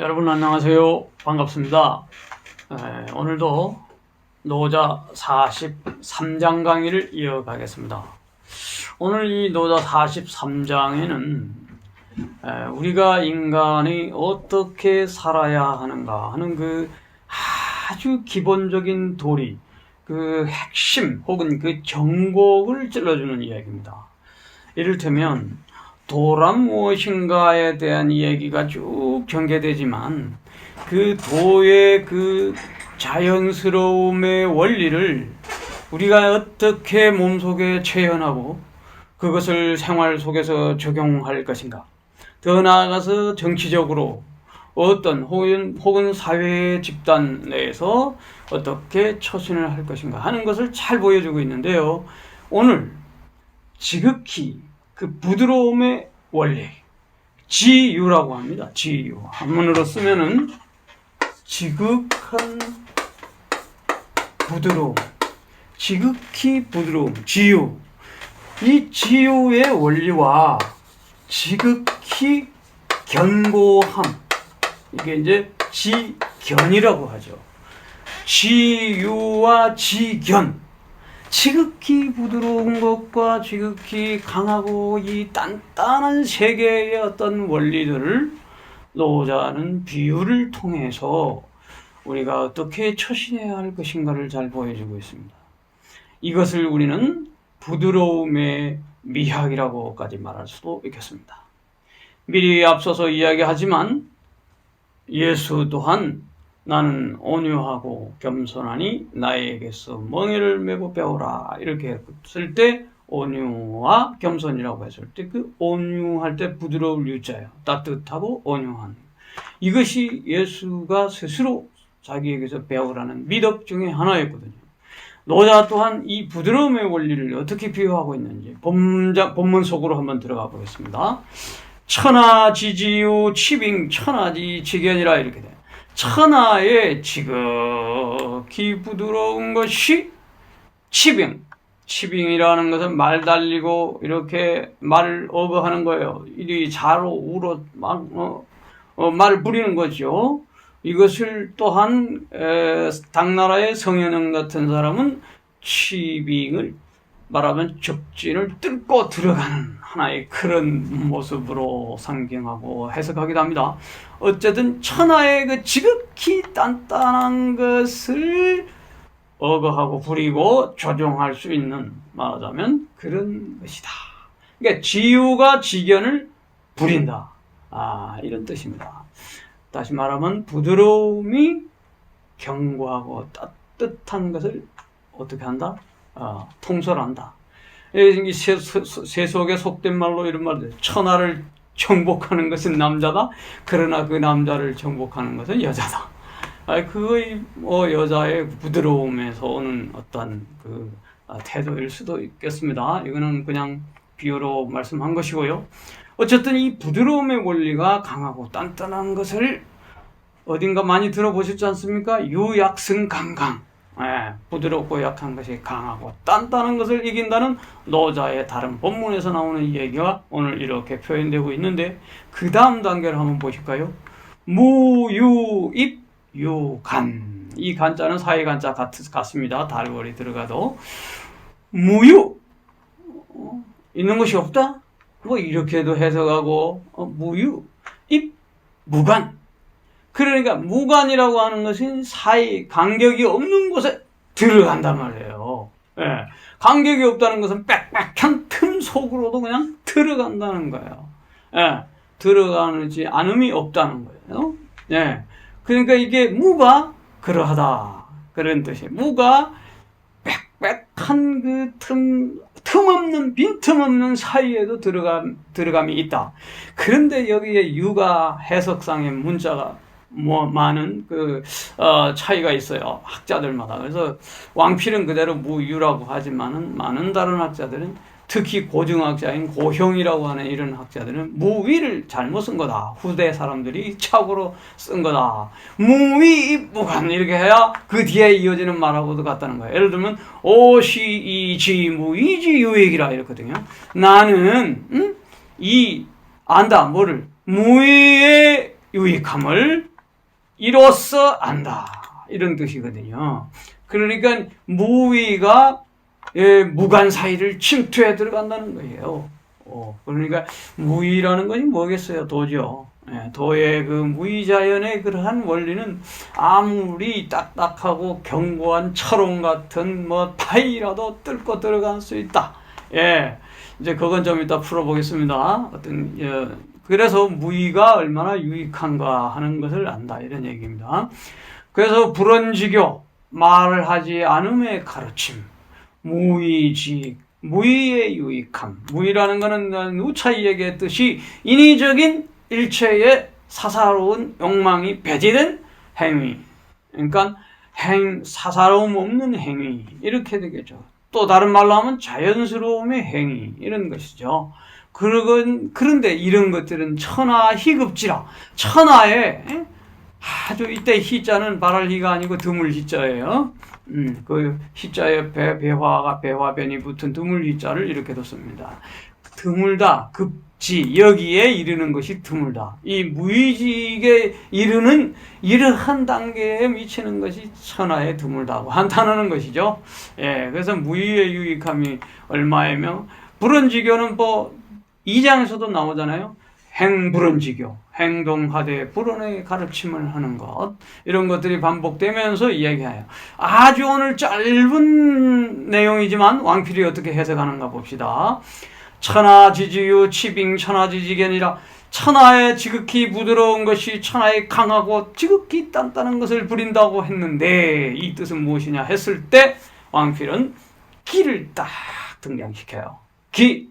여러분 안녕하세요. 반갑습니다. 에, 오늘도 노자 43장 강의를 이어가겠습니다. 오늘 이 노자 43장에는 우리가 인간이 어떻게 살아야 하는가 하는 그 아주 기본적인 도리, 그 핵심 혹은 그 정곡을 찔러주는 이야기입니다. 이를테면 도란 무엇인가에 대한 이야기가 쭉 전개되지만 그 도의 그 자연스러움의 원리를 우리가 어떻게 몸속에 체현하고 그것을 생활 속에서 적용할 것인가. 더 나아가서 정치적으로 어떤 혹은, 혹은 사회 집단 내에서 어떻게 처신을 할 것인가 하는 것을 잘 보여주고 있는데요. 오늘 지극히 그 부드러움의 원리, 지유라고 합니다. 지유. 한문으로 쓰면은 지극한 부드러움, 지극히 부드러움, 지유. 이 지유의 원리와 지극히 견고함, 이게 이제 지견이라고 하죠. 지유와 지견. 지극히 부드러운 것과 지극히 강하고 이 단단한 세계의 어떤 원리들을 노자는 비유를 통해서 우리가 어떻게 처신해야 할 것인가를 잘 보여주고 있습니다. 이것을 우리는 부드러움의 미학이라고까지 말할 수도 있겠습니다. 미리 앞서서 이야기하지만 예수 또한 나는 온유하고 겸손하니 나에게서 멍에를 메고 배우라 이렇게 쓸 때 온유와 겸손이라고 했을 때 그 온유할 때 부드러울 유자예요. 따뜻하고 온유한 이것이 예수가 스스로 자기에게서 배우라는 미덕 중에 하나였거든요. 노자 또한 이 부드러움의 원리를 어떻게 비유하고 있는지 본자, 본문 속으로 한번 들어가 보겠습니다. 천하지지유 치빙 천하지 지견이라 이렇게 돼요. 천하의 지극히 부드러운 것이 치빙. 치빙이라는 것은 말 달리고 이렇게 말을 어거하는 거예요. 이리 자로 우로 막 어, 어, 말을 부리는 거죠. 이것을 또한 에, 당나라의 성현영 같은 사람은 치빙을 말하면 적진을 뚫고 들어가는 하나의 그런 모습으로 상징하고 해석하기도 합니다. 어쨌든 천하의 그 지극히 단단한 것을 어거하고 부리고 조종할 수 있는 말하자면 그런 것이다. 그러니까 지유가 지견을 부린다. 아, 이런 뜻입니다. 다시 말하면 부드러움이 견고하고 따뜻한 것을 어떻게 한다? 어, 통솔한다. 이 세속의 속된 말로 이런 말들 천하를 정복하는 것은 남자다. 그러나 그 남자를 정복하는 것은 여자다. 아, 그거의 뭐 여자의 부드러움에서 오는 어떤 그 아, 태도일 수도 있겠습니다. 이거는 그냥 비유로 말씀한 것이고요. 어쨌든 이 부드러움의 원리가 강하고 단단한 것을 어딘가 많이 들어보셨지 않습니까? 유약승강강. 예, 부드럽고 약한 것이 강하고 단단한 것을 이긴다는 노자의 다른 본문에서 나오는 얘기가 오늘 이렇게 표현되고 있는데 그 다음 단계를 한번 보실까요? 무유입 유간 이 간자는 사이 간자 같, 같습니다. 달월이 들어가도 무유 어, 있는 것이 없다? 뭐 이렇게도 해석하고 어, 무유 입 무간 그러니까 무관이라고 하는 것은 사이 간격이 없는 곳에 들어간단 말이에요. 예. 간격이 없다는 것은 빽빽한 틈 속으로도 그냥 들어간다는 거예요. 예. 들어가지 않음이 없다는 거예요. 예. 그러니까 이게 무가 그러하다. 그런 뜻이에요. 무가 빽빽한 그 틈, 틈 없는, 빈틈 없는 사이에도 들어감, 들어감이 있다. 그런데 여기에 유가 해석상의 문자가 뭐 많은 그 어, 차이가 있어요 학자들마다. 그래서 왕필은 그대로 무유라고 하지만은 많은 다른 학자들은 특히 고등학자인 고형이라고 하는 이런 학자들은 무위를 잘못 쓴 거다. 후대 사람들이 착오로 쓴 거다. 무위 무관 이렇게 해야 그 뒤에 이어지는 말하고도 같다는 거예요. 예를 들면 오시이지 무이지 유익이라 이렇거든요. 나는 음? 이 안다. 뭐를? 무위의 유익함을 이로써 안다. 이런 뜻이거든요. 그러니까 무위가 예, 무관 사이를 침투해 들어간다는 거예요. 어, 그러니까 무위라는 것이 뭐겠어요? 도죠. 예, 도의 그 무위자연의 그러한 원리는 아무리 딱딱하고 견고한 철옹 같은 뭐 파이라도 뚫고 들어갈 수 있다. 예, 이제 그건 좀 이따 풀어보겠습니다. 어떤 예, 그래서 무위가 얼마나 유익한가 하는 것을 안다 이런 얘기입니다. 그래서 불언지교 말을 하지 않음의 가르침, 무의직, 무의의 유익함. 무의라는 것은 누차이 얘기했듯이 인위적인 일체의 사사로운 욕망이 배제된 행위. 그러니까 행, 사사로움 없는 행위. 이렇게 되겠죠. 또 다른 말로 하면 자연스러움의 행위. 이런 것이죠. 그런, 그런데 이런 것들은 천하 희급지라. 천하에 아주 이때 희자는 발할 희가 아니고 드물 희자예요. 음, 그 희자 옆에 배화가 배화변이 붙은 드물 희자를 이렇게 뒀습니다. 드물다, 급지, 여기에 이르는 것이 드물다. 이 무의직에 이르는 이러한 단계에 미치는 것이 천하에 드물다고 한탄하는 것이죠. 예, 그래서 무의의 유익함이 얼마이며, 불언지교는 뭐, 2장에서도 나오잖아요. 행불언지교, 행동하되 불언의 가르침을 하는 것 이런 것들이 반복되면서 이야기해요. 아주 오늘 짧은 내용이지만 왕필이 어떻게 해석하는가 봅시다. 천하지지유 치빙 천하지지견이라 천하에 지극히 부드러운 것이 천하에 강하고 지극히 단단한 것을 부린다고 했는데 이 뜻은 무엇이냐 했을 때 왕필은 기를 딱 등장시켜요. 기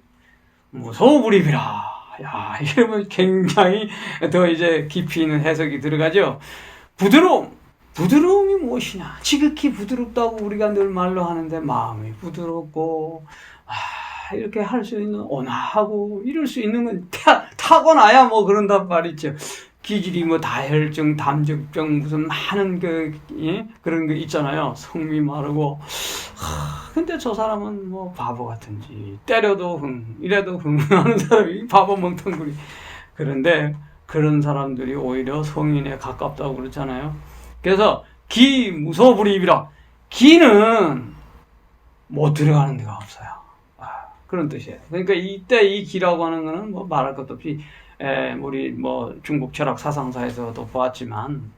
무소불입이라. 야, 이러면 굉장히 더 이제 깊이 있는 해석이 들어가죠. 부드러움. 부드러움이 무엇이냐? 지극히 부드럽다고 우리가 늘 말로 하는데 마음이 부드럽고, 아, 이렇게 할 수 있는, 온화하고, 이럴 수 있는 건 타, 타고나야 뭐 그런단 말이죠. 기질이 뭐 다혈증, 담즙병, 무슨 많은 그, 예? 그런 거 있잖아요. 성미 마르고. 하, 근데 저 사람은 뭐 바보 같은지, 때려도 흥, 이래도 흥 하는 사람이 바보 멍텅구리. 그런데 그런 사람들이 오히려 성인에 가깝다고 그러잖아요. 그래서 기 무소불입이라. 기는 못 들어가는 데가 없어요. 아, 그런 뜻이에요. 그러니까 이때 이 기라고 하는 거는 뭐 말할 것도 없이 에, 우리 뭐 중국 철학 사상사에서도 보았지만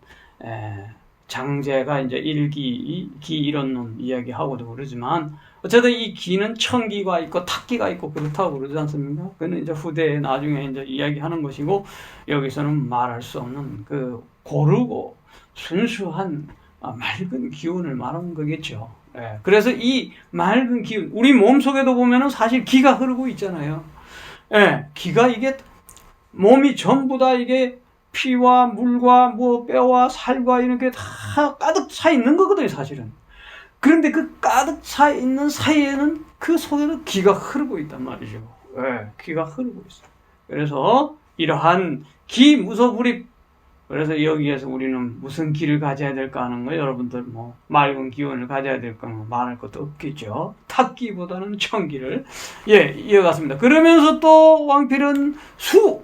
에, 장제가 이제 일기 기 이론론 이야기하고도 그러지만 어쨌든 이 기는 천기가 있고 탁기가 있고 그렇다고 그러지 않습니까? 그는 이제 후대에 나중에 이제 이야기하는 것이고 여기서는 말할 수 없는 그 고르고 순수한 아, 맑은 기운을 말하는 거겠죠. 예, 그래서 이 맑은 기운, 우리 몸 속에도 보면은 사실 기가 흐르고 있잖아요. 예, 기가 이게 몸이 전부 다 이게 피와 물과 뭐 뼈와 살과 이렇게 다 가득 차 있는 거거든요, 사실은. 그런데 그 가득 차 있는 사이에는 그 속에도 기가 흐르고 있단 말이죠. 예, 기가 흐르고 있어요. 그래서 이러한 기 무소불입 그래서 여기에서 우리는 무슨 기를 가져야 될까 하는 거 여러분들 뭐 맑은 기운을 가져야 될까 뭐 말할 것도 없겠죠. 탁기보다는 청기를 예 이어갔습니다. 그러면서 또 왕필은 수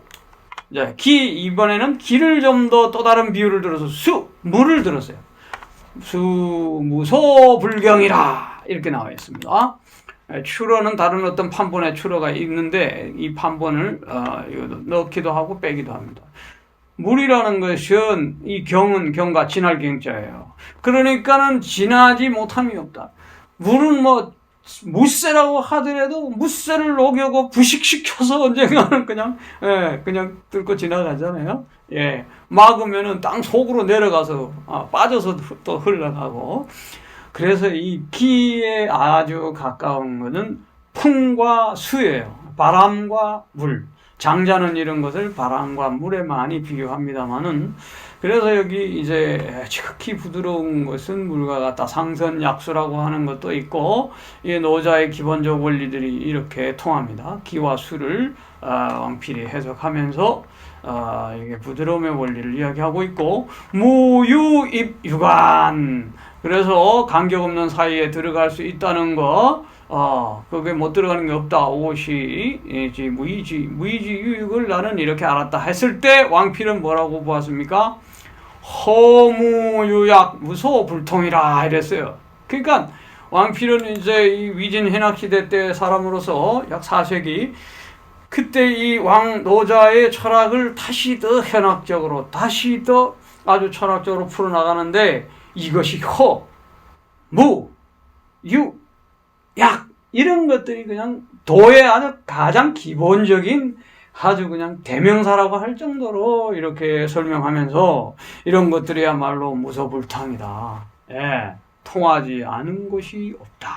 자, 기 이번에는 기를 좀 더 또 다른 비유를 들어서 수 물을 들었어요. 수 무소 불경이라 이렇게 나와 있습니다. 추러는 다른 어떤 판본의 추러가 있는데 이 판본을 어, 넣기도 하고 빼기도 합니다. 물이라는 것은 이 경은 경과 진할 경자예요. 그러니까는 진하지 못함이 없다. 물은 뭐 무쇠라고 하더라도 무쇠를 녹여고 부식시켜서 언젠가는 그냥 예, 그냥 뚫고 지나가잖아요. 예. 막으면은 땅 속으로 내려가서 아, 빠져서 또 흘러가고 그래서 이 기에 아주 가까운 것은 풍과 수예요. 바람과 물. 장자는 이런 것을 바람과 물에 많이 비교합니다만은 그래서 여기 이제 지극히 부드러운 것은 물과 같다 상선 약수라고 하는 것도 있고 이 노자의 기본적 원리들이 이렇게 통합니다. 기와 수를 어, 왕필이 해석하면서 어, 이게 부드러움의 원리를 이야기하고 있고 무유입 유관 그래서 간격 없는 사이에 들어갈 수 있다는 거 어, 그게 못 들어가는 게 없다. 옷이, 이지, 무의지, 무의지 유익을 나는 이렇게 알았다. 했을 때 왕필은 뭐라고 보았습니까? 허무유약, 무소호 불통이라 이랬어요. 그러니까 왕필은 이제 이 위진 hen학 시대 때 사람으로서 약 4세기 그때 이 왕 노자의 철학을 다시 더 현학적으로 다시 더 아주 철학적으로 풀어나가는데 이것이 허, 무, 유, 약 이런 것들이 그냥 도의 아주 가장 기본적인 아주 그냥 대명사라고 할 정도로 이렇게 설명하면서 이런 것들이야말로 무소불탕이다. 예, 통하지 않은 것이 없다.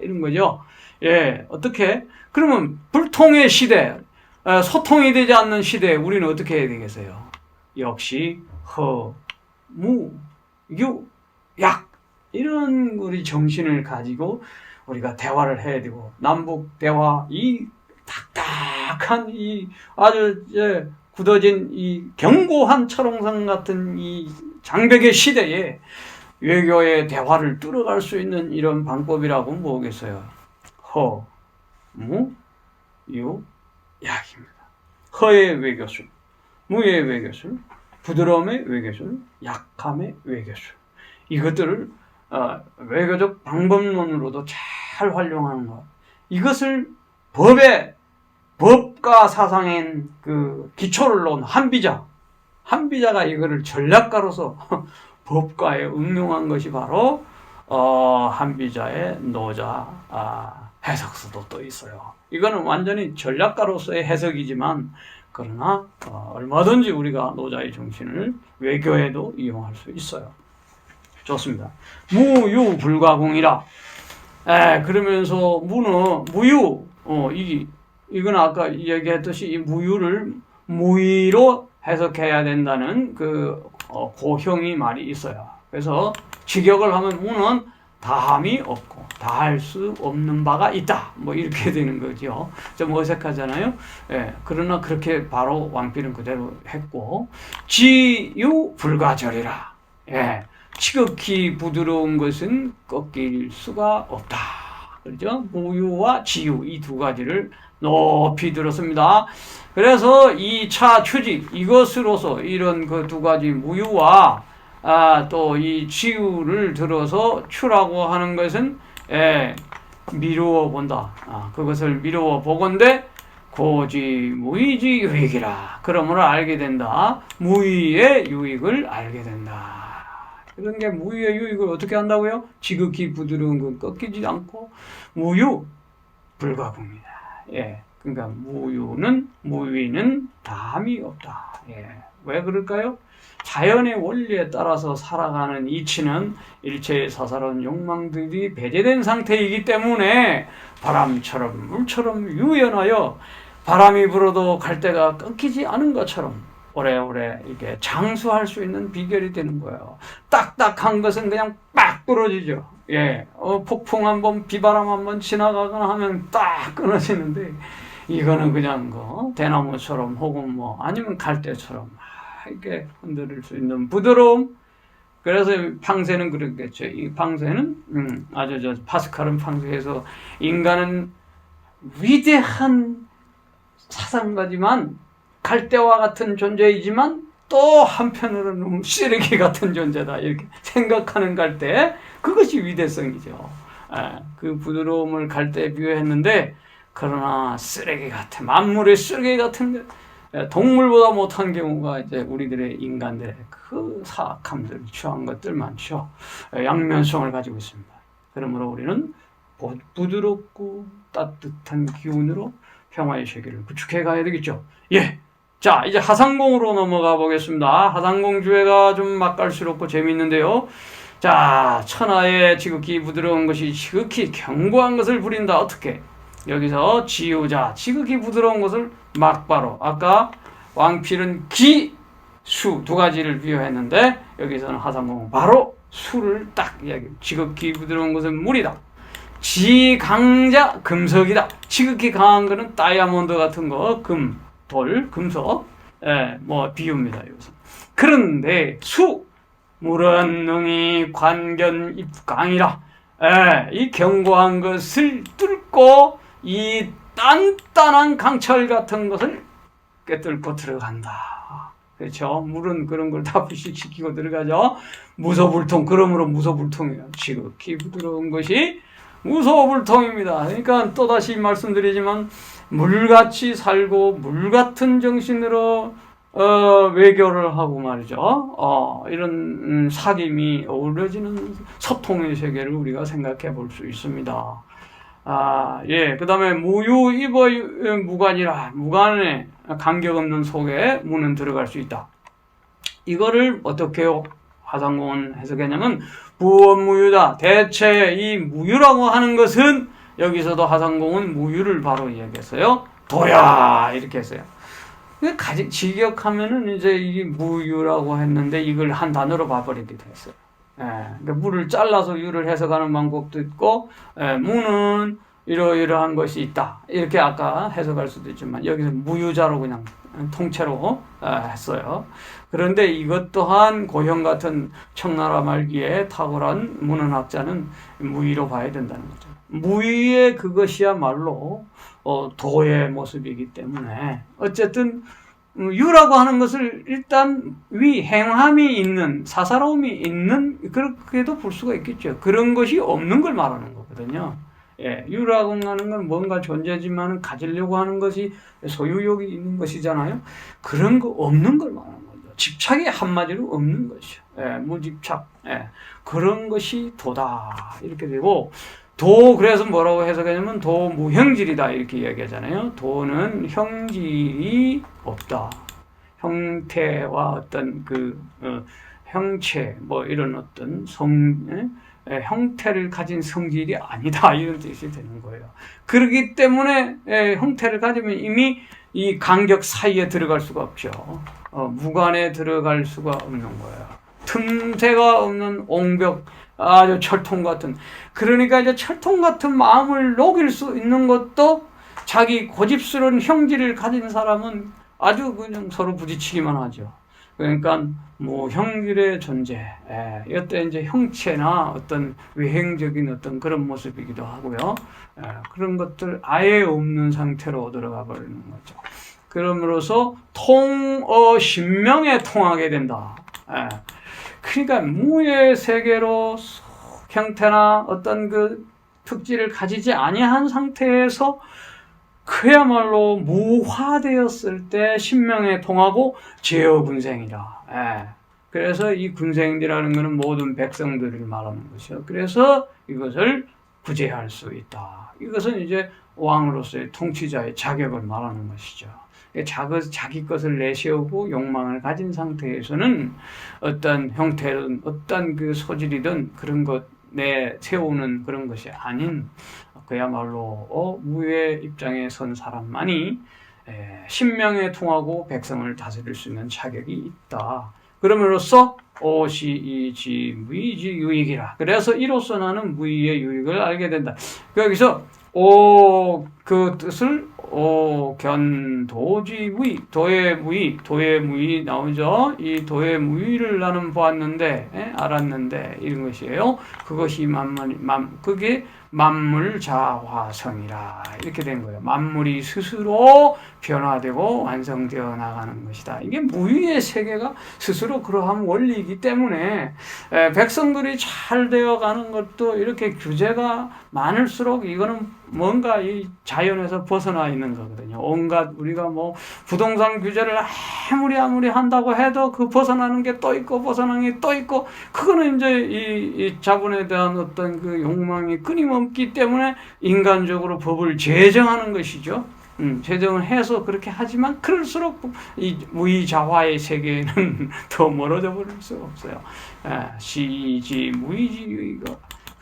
이런 거죠. 예, 어떻게? 그러면 불통의 시대, 어, 소통이 되지 않는 시대에 우리는 어떻게 해야 되겠어요? 역시 허, 무, 유, 약 이런 우리 정신을 가지고 우리가 대화를 해야 되고 남북 대화 이 딱딱 한 이 아주 이제 굳어진 이 견고한 철옹성 같은 이 장벽의 시대에 외교의 대화를 뚫어갈 수 있는 이런 방법이라고 뭐겠어요? 허, 무, 유, 약입니다. 허의 외교술, 무의 외교술, 부드러움의 외교술, 약함의 외교술. 이것들을 어, 외교적 방법론으로도 잘 활용하는 것. 이것을 법의 법과 사상의 그 기초를 놓은 한비자, 한비자가 이거를 전략가로서 법과에 응용한 것이 바로 어, 한비자의 노자 아, 해석서도 또 있어요. 이거는 완전히 전략가로서의 해석이지만 그러나 어, 얼마든지 우리가 노자의 정신을 외교에도 이용할 수 있어요. 좋습니다. 무유 불가공이라. 에, 그러면서 무는 무유. 어, 이 이건 아까 얘기했듯이 이 무유를 무의로 해석해야 된다는 그 어, 고형이 말이 있어요. 그래서 직역을 하면 무는 다함이 없고 다할 수 없는 바가 있다. 뭐 이렇게 되는 거죠. 좀 어색하잖아요. 예, 그러나 그렇게 바로 왕필은 그대로 했고 지유 불가절이라. 예, 지극히 부드러운 것은 꺾일 수가 없다. 그렇죠? 무유와 지유 이 두 가지를 높이 들었습니다. 그래서 이차 추직 이것으로서 이런 그 두 가지 무유와 아, 또 이 지유를 들어서 추라고 하는 것은 예, 미루어 본다. 아, 그것을 미루어 보건대 고지 무의지 유익이라. 그러므로 알게 된다. 무의의 유익을 알게 된다. 그런 게 무유의 유익을 어떻게 한다고요? 지극히 부드러운 건 꺾이지 않고 무유 불가궁이다. 예. 그러니까 무유는 무위는 담이 없다. 예. 왜 그럴까요? 자연의 원리에 따라서 살아가는 이치는 일체의 사사로운 욕망들이 배제된 상태이기 때문에 바람처럼 물처럼 유연하여 바람이 불어도 갈대가 끊기지 않은 것처럼 오래오래 이렇게 장수할 수 있는 비결이 되는 거예요. 딱딱한 것은 그냥 빡 부러지죠. 예, 어, 폭풍 한번 비바람 한번 지나가거나 하면 딱 끊어지는데 이거는 그냥 그 대나무처럼 혹은 뭐 아니면 갈대처럼 이렇게 흔들릴 수 있는 부드러움. 그래서 팡세는 그렇겠죠. 이 팡세는 음, 아주 저 파스칼은 팡세에서 인간은 위대한 사상가지만 갈대와 같은 존재이지만 또 한편으로는 쓰레기 같은 존재다 이렇게 생각하는 갈대 그것이 위대성이죠. 아, 그 부드러움을 갈대에 비유했는데 그러나 쓰레기 같아 만물의 쓰레기 같은 동물보다 못한 경우가 이제 우리들의 인간들의 그 사악함들 취한 것들 많죠. 양면성을 가지고 있습니다. 그러므로 우리는 부드럽고 따뜻한 기운으로 평화의 세계를 구축해 가야 되겠죠. 예. 자, 이제 하상공으로 넘어가 보겠습니다. 하상공 주회가 좀 맛깔스럽고 재미있는데요. 자, 천하의 지극히 부드러운 것이 지극히 견고한 것을 부린다. 어떻게? 여기서 지우자, 지극히 부드러운 것을 막바로. 아까 왕필은 기, 수 두 가지를 비유했는데 여기서는 하상공은 바로 수를 딱 이야기. 지극히 부드러운 것은 물이다. 지강자 금석이다. 지극히 강한 것은 다이아몬드 같은 거, 금, 돌, 금속, 예, 뭐 비유입니다. 여기서. 그런데 수 물은 능이 관견 입강이라 예, 이 견고한 것을 뚫고 이 단단한 강철 같은 것을 꿰뚫고 들어간다. 그렇죠? 물은 그런 걸 다 부식시키고 들어가죠. 무소불통, 그러므로 무소불통이에요. 지극히 부드러운 것이 무소불통입니다. 그러니까 또다시 말씀드리지만 물같이 살고 물같은 정신으로 어, 외교를 하고 말이죠. 어, 이런 음, 사귐이 어우러지는 소통의 세계를 우리가 생각해 볼 수 있습니다. 아, 예. 그 다음에 무유, 입어, 무관이라. 무관에 간격 없는 속에 무는 들어갈 수 있다. 이거를 어떻게 화상공은 해석했냐면, 부원무유다. 대체 이 무유라고 하는 것은 여기서도 화상공은 무유를 바로 이야기했어요. 도야! 이렇게 했어요. 가지, 직역하면은 이제 이 무유라고 했는데 이걸 한 단어로 봐버리게 됐어요. 예, 그러니까 물을 잘라서 유를 해석하는 방법도 있고, 예, 무는 이러이러한 것이 있다. 이렇게 아까 해석할 수도 있지만, 여기서 무유자로 그냥 통째로 예, 했어요. 그런데 이것 또한 고형 같은 청나라 말기에 탁월한 문헌학자는 무의로 봐야 된다는 거죠. 무의의 그것이야말로 어, 도의 모습이기 때문에 어쨌든 음, 유라고 하는 것을 일단 위 행함이 있는 사사로움이 있는 그렇게도 볼 수가 있겠죠. 그런 것이 없는 걸 말하는 거거든요. 예, 유라고 하는 건 뭔가 존재지만 가지려고 하는 것이 소유욕이 있는 것이잖아요. 그런 거 없는 걸 말하는 거죠. 집착이 한마디로 없는 것이죠. 예, 무집착. 예, 그런 것이 도다. 이렇게 되고 도 그래서 뭐라고 해석하냐면 도 무형질이다 이렇게 이야기하잖아요. 도는 형질이 없다. 형태와 어떤 그 어, 형체 뭐 이런 어떤 성 에? 형태를 가진 성질이 아니다 이런 뜻이 되는 거예요. 그렇기 때문에 에, 형태를 가지면 이미 이 간격 사이에 들어갈 수가 없죠. 어, 무관에 들어갈 수가 없는 거예요. 틈새가 없는 옹벽 아주 철통 같은 그러니까 이제 철통 같은 마음을 녹일 수 있는 것도 자기 고집스러운 형질을 가진 사람은 아주 그냥 서로 부딪히기만 하죠. 그러니까 뭐 형질의 존재, 예, 이때 이제 형체나 어떤 외행적인 어떤 그런 모습이기도 하고요. 예, 그런 것들 아예 없는 상태로 들어가 버리는 거죠. 그럼으로써 통어 신명에 통하게 된다. 예. 그러니까 무의 세계로 형태나 어떤 그 특질을 가지지 아니한 상태에서 그야말로 무화되었을 때 신명에 통하고 제어 군생이다. 예. 그래서 이 군생이라는 것은 모든 백성들을 말하는 것이요. 그래서 이것을 구제할 수 있다. 이것은 이제 왕으로서의 통치자의 자격을 말하는 것이죠. 자기, 자기 것을 내세우고 욕망을 가진 상태에서는 어떤 형태든 어떤 그 소질이든 그런 것 내세우는 그런 것이 아닌 그야말로 어, 무의 입장에 선 사람만이 에, 신명에 통하고 백성을 다스릴 수 있는 자격이 있다. 그러므로써 오시이지 무이지 유익이라. 그래서 이로써 나는 무의의 유익을 알게 된다. 여기서 오 그 뜻을 오, 견, 도지, 무의, 도의 무의, 도의 무의 나오죠? 이 도의 무의를 나는 보았는데, 에? 알았는데, 이런 것이에요. 그것이 만물, 만, 그게 만물자화성이라. 이렇게 된 거예요. 만물이 스스로 변화되고 완성되어 나가는 것이다. 이게 무의의 세계가 스스로 그러한 원리이기 때문에, 에, 백성들이 잘 되어 가는 것도 이렇게 규제가 많을수록 이거는 뭔가 이 자연에서 벗어나 있는 거거든요. 온갖 우리가 뭐 부동산 규제를 아무리 아무리 한다고 해도 그 벗어나는 게 또 있고 벗어나는 게 또 있고 그거는 이제 이, 이 자본에 대한 어떤 그 욕망이 끊임없기 때문에 인간적으로 법을 제정하는 것이죠. 음, 제정을 해서 그렇게 하지만 그럴수록 이 무의자화의 세계는 더 멀어져 버릴 수가 없어요. 아, 시지 무의지가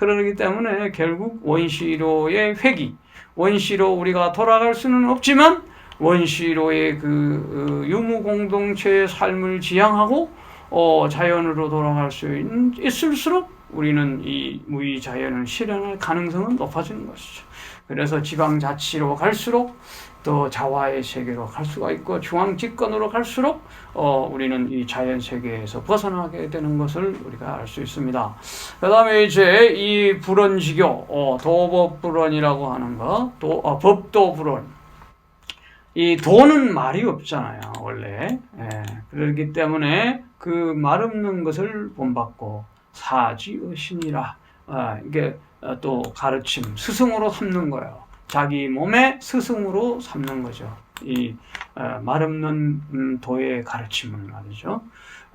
그러기 때문에 결국 원시로의 회귀, 원시로 우리가 돌아갈 수는 없지만 원시로의 그 어, 유무 공동체의 삶을 지향하고 어, 자연으로 돌아갈 수 있, 있을수록 우리는 이 무의 자연을 실현할 가능성은 높아지는 것이죠. 그래서 지방자치로 갈수록 또 자화의 세계로 갈 수가 있고 중앙 집권으로 갈수록 어, 우리는 이 자연 세계에서 벗어나게 되는 것을 우리가 알 수 있습니다. 그다음에 이제 이 불언지교 어, 도법 불언이라고 하는 거, 도 어, 법도 불언. 이 도는 말이 없잖아요, 원래. 예, 그렇기 때문에 그 말 없는 것을 본받고 사지의신이라 아, 이게 어, 또 가르침 스승으로 삼는 거예요. 자기 몸의 스승으로 삼는 거죠. 이 어, 말없는 음, 도의 가르침을 말이죠.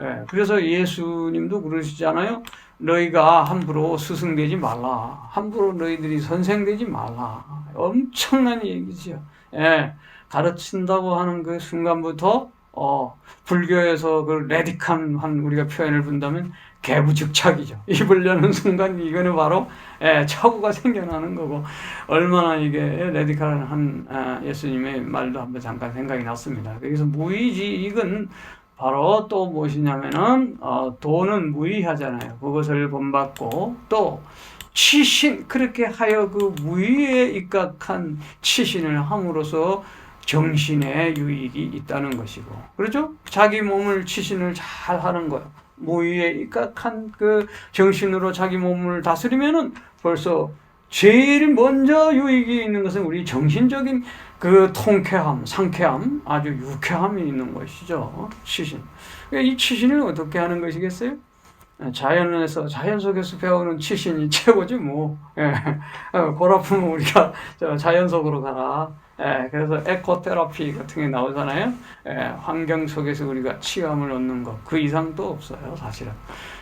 예, 그래서 예수님도 그러시잖아요. 너희가 함부로 스승 되지 말라. 함부로 너희들이 선생 되지 말라. 엄청난 얘기죠. 예, 가르친다고 하는 그 순간부터 어, 불교에서 그 레디칸 한 우리가 표현을 본다면 개부즉착이죠. 입을 여는 순간 이거는 바로 예, 착오가 생겨나는 거고 얼마나 이게 레디칼한 아, 예수님의 말도 한번 잠깐 생각이 났습니다. 여기서 무의지 이건 바로 또 무엇이냐면은 어, 도는 무의하잖아요. 그것을 본받고 또 치신 그렇게 하여 그 무의에 입각한 치신을 함으로써 정신의 유익이 있다는 것이고 그렇죠? 자기 몸을 치신을 잘 하는 거예요. 무의에 입각한 그 정신으로 자기 몸을 다스리면은 벌써 제일 먼저 유익이 있는 것은 우리 정신적인 그 통쾌함, 상쾌함, 아주 유쾌함이 있는 것이죠. 치신. 이 치신을 어떻게 하는 것이겠어요? 자연에서 자연 속에서 배우는 치신이 최고지 뭐. 예. 어, 골 아프면 우리가 자연 속으로 가라. 예, 그래서 에코테라피 같은 게 나오잖아요. 예, 환경 속에서 우리가 치감을 얻는 것, 그 이상도 없어요, 사실은.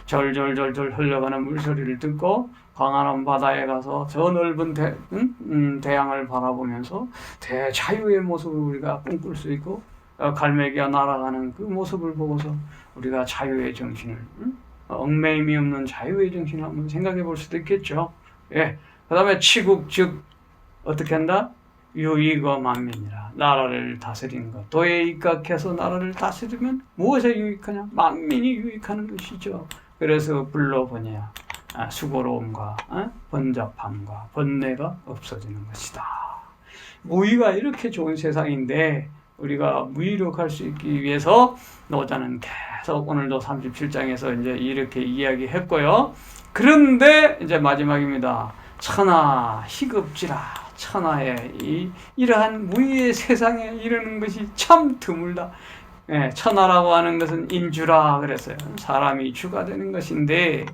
절절절절 흘러가는 물소리를 듣고 광활한 바다에 가서 저 넓은 대, 음? 음, 대양을 바라보면서 대자유의 모습을 우리가 꿈꿀 수 있고 어, 갈매기가 날아가는 그 모습을 보고서 우리가 자유의 정신을 음? 얽매임이 없는 자유의 정신을 한번 생각해 볼 수도 있겠죠. 예. 그 다음에 치국, 즉, 어떻게 한다? 유익어 만민이라. 나라를 다스리는 것. 도에 입각해서 나라를 다스리면 무엇에 유익하냐? 만민이 유익하는 것이죠. 그래서 불러보냐 아, 수고로움과 어? 번잡함과 번뇌가 없어지는 것이다. 무의가 이렇게 좋은 세상인데 우리가 무의력할 수 있기 위해서 노자는 계속 오늘도 37장에서 이제 이렇게 이야기했고요. 그런데 이제 마지막입니다. 천하 희급지라 천하의 이 이러한 무의의 세상에 이르는 것이 참 드물다. 예, 천하라고 하는 것은 인주라 그랬어요. 사람이 주가 되는 것인데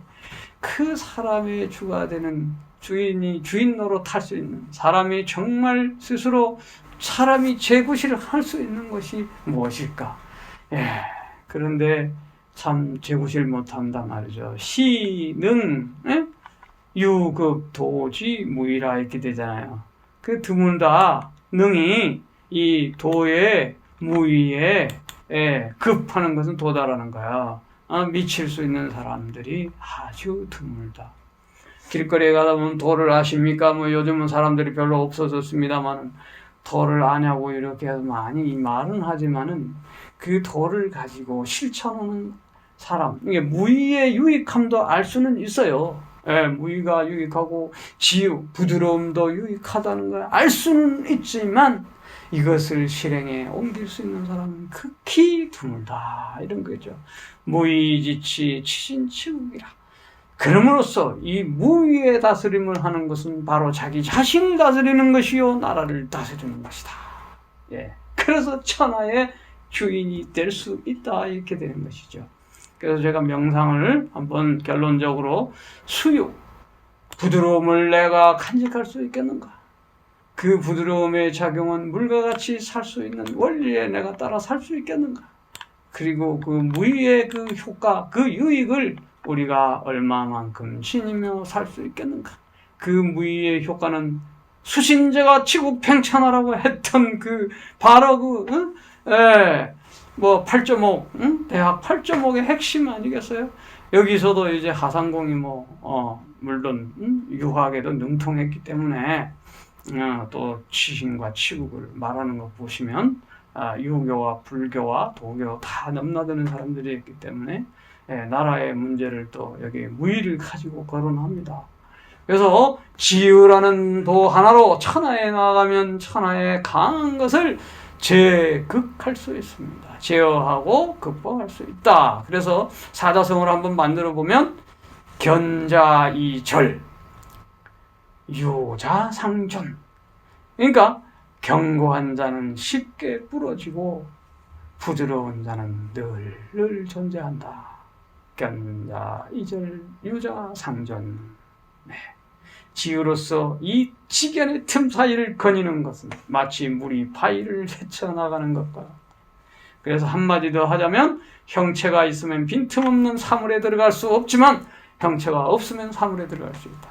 그 사람의 주가 되는 주인이 주인 노릇할 수 있는 사람이 정말 스스로 사람이 제구실을 할 수 있는 것이 무엇일까? 예, 그런데 참 제구실 못한다 말이죠. 시능 예? 유급 도지 무이라 이렇게 되잖아요. 그 드물다 능이 이 도의 무위에 예, 급하는 것은 도달하는 거야. 아, 미칠 수 있는 사람들이 아주 드물다. 길거리에 가다 보면 도를 아십니까? 뭐 요즘은 사람들이 별로 없어졌습니다만은 도를 아냐고 이렇게 해서 많이 말은 하지만은 그 도를 가지고 실천하는 사람, 이게 무의의 유익함도 알 수는 있어요. 예, 무의가 유익하고 지유, 부드러움도 유익하다는 걸 알 수는 있지만 이것을 실행에 옮길 수 있는 사람은 극히 드물다. 이런 거죠. 무의지치 치신치국이라. 그럼으로써 이 무위의 다스림을 하는 것은 바로 자기 자신을 다스리는 것이요 나라를 다스리는 것이다. 예. 그래서 천하의 주인이 될 수 있다 이렇게 되는 것이죠. 그래서 제가 명상을 한번 결론적으로 수유, 부드러움을 내가 간직할 수 있겠는가? 그 부드러움의 작용은 물과 같이 살 수 있는 원리에 내가 따라 살 수 있겠는가? 그리고 그 무의의 그 효과, 그 유익을 우리가 얼마만큼 지니며 살 수 있겠는가? 그 무의의 효과는 수신제가 치국 팽창하라고 했던 그 바로 그, 응? 예, 뭐 8.5, 응? 대학 8.5의 핵심 아니겠어요? 여기서도 이제 하상공이 뭐, 어, 물론, 응? 유학에도 능통했기 때문에, 어, 또 치신과 치국을 말하는 거 보시면, 아, 유교와 불교와 도교 다 넘나드는 사람들이 있기 때문에, 예, 나라의 문제를 또 여기 무의를 가지고 거론합니다. 그래서 지으라는 도 하나로 천하에 나가면 천하에 강한 것을 제극할 수 있습니다. 제어하고 극복할 수 있다. 그래서 사자성어를 한번 만들어 보면 견자이절, 유자상존. 그러니까 견고한 자는 쉽게 부러지고 부드러운 자는 늘, 늘 존재한다. 견자이절, 유자상존. 네. 지유로서 이 지견의 틈 사이를 거니는 것은 마치 물이 바위를 헤쳐나가는 것과 그래서 한마디 더 하자면 형체가 있으면 빈틈없는 사물에 들어갈 수 없지만 형체가 없으면 사물에 들어갈 수 있다.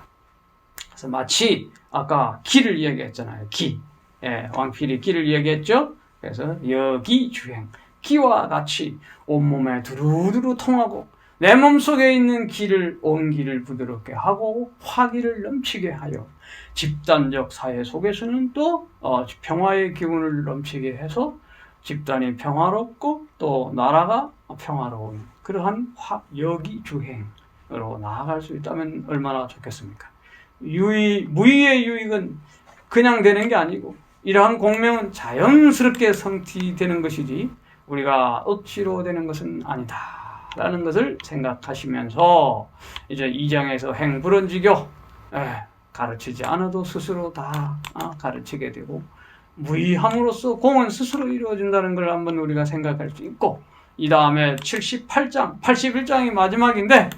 그래서 마치 아까 기를 얘기했잖아요. 기. 예, 왕필이 기를 얘기했죠. 그래서 여기 주행. 기와 같이 온몸에 두루두루 통하고 내 몸속에 있는 기를 온 기를 부드럽게 하고 화기를 넘치게 하여 집단적 사회 속에서는 또 어, 평화의 기운을 넘치게 해서 집단이 평화롭고 또 나라가 평화로운 그러한 화, 여기 주행으로 나아갈 수 있다면 얼마나 좋겠습니까? 유의, 무의의 유익은 그냥 되는 게 아니고 이러한 공명은 자연스럽게 성취되는 것이지 우리가 억지로 되는 것은 아니다. 라는 것을 생각하시면서 이제 2장에서 행불언지교 예, 가르치지 않아도 스스로 다 아, 가르치게 되고 무의함으로써 공은 스스로 이루어진다는 걸 한번 우리가 생각할 수 있고 이 다음에 78장, 81장이 마지막인데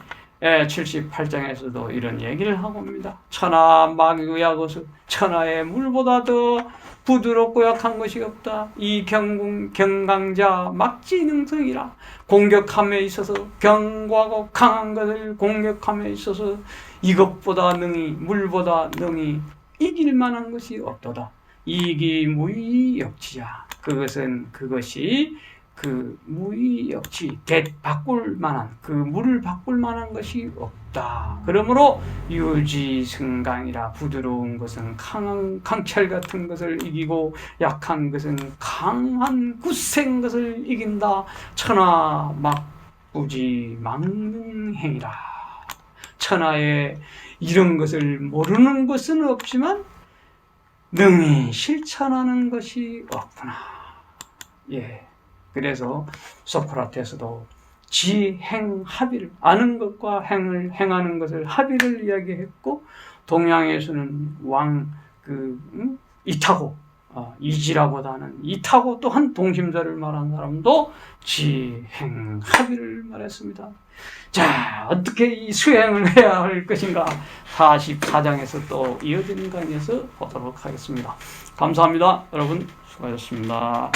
예, 78장에서도 이런 얘기를 하고 옵니다. 천하 막유야고수 천하의 물보다 더 부드럽고 약한 것이 없다. 이 경궁 경강자 막지능성이라 공격함에 있어서 견고하고 강한 것을 공격함에 있어서 이것보다 능히 물보다 능히 이길 만한 것이 없도다. 이기 무의 역지야. 그것은 그것이 그 무의역지 개 바꿀 만한 그 물을 바꿀 만한 것이 없다. 그러므로 유지승강이라 부드러운 것은 강한 강철 같은 것을 이기고 약한 것은 강한 굳센 것을 이긴다. 천하 막부지 망능행이라. 천하에 이런 것을 모르는 것은 없지만 능히 실천하는 것이 없구나. 예. 그래서 소크라테스도 지행 합의를 아는 것과 행을 행하는 것을 합의를 이야기했고 동양에서는 왕그 음? 이타고 어, 이지라보다는 이타고 또한 동심자를 말한 사람도 지행 합의를 말했습니다. 자 어떻게 이 수행을 해야 할 것인가 44장에서 또 이어지는 강의에서 보도록 하겠습니다. 감사합니다. 여러분 수고하셨습니다.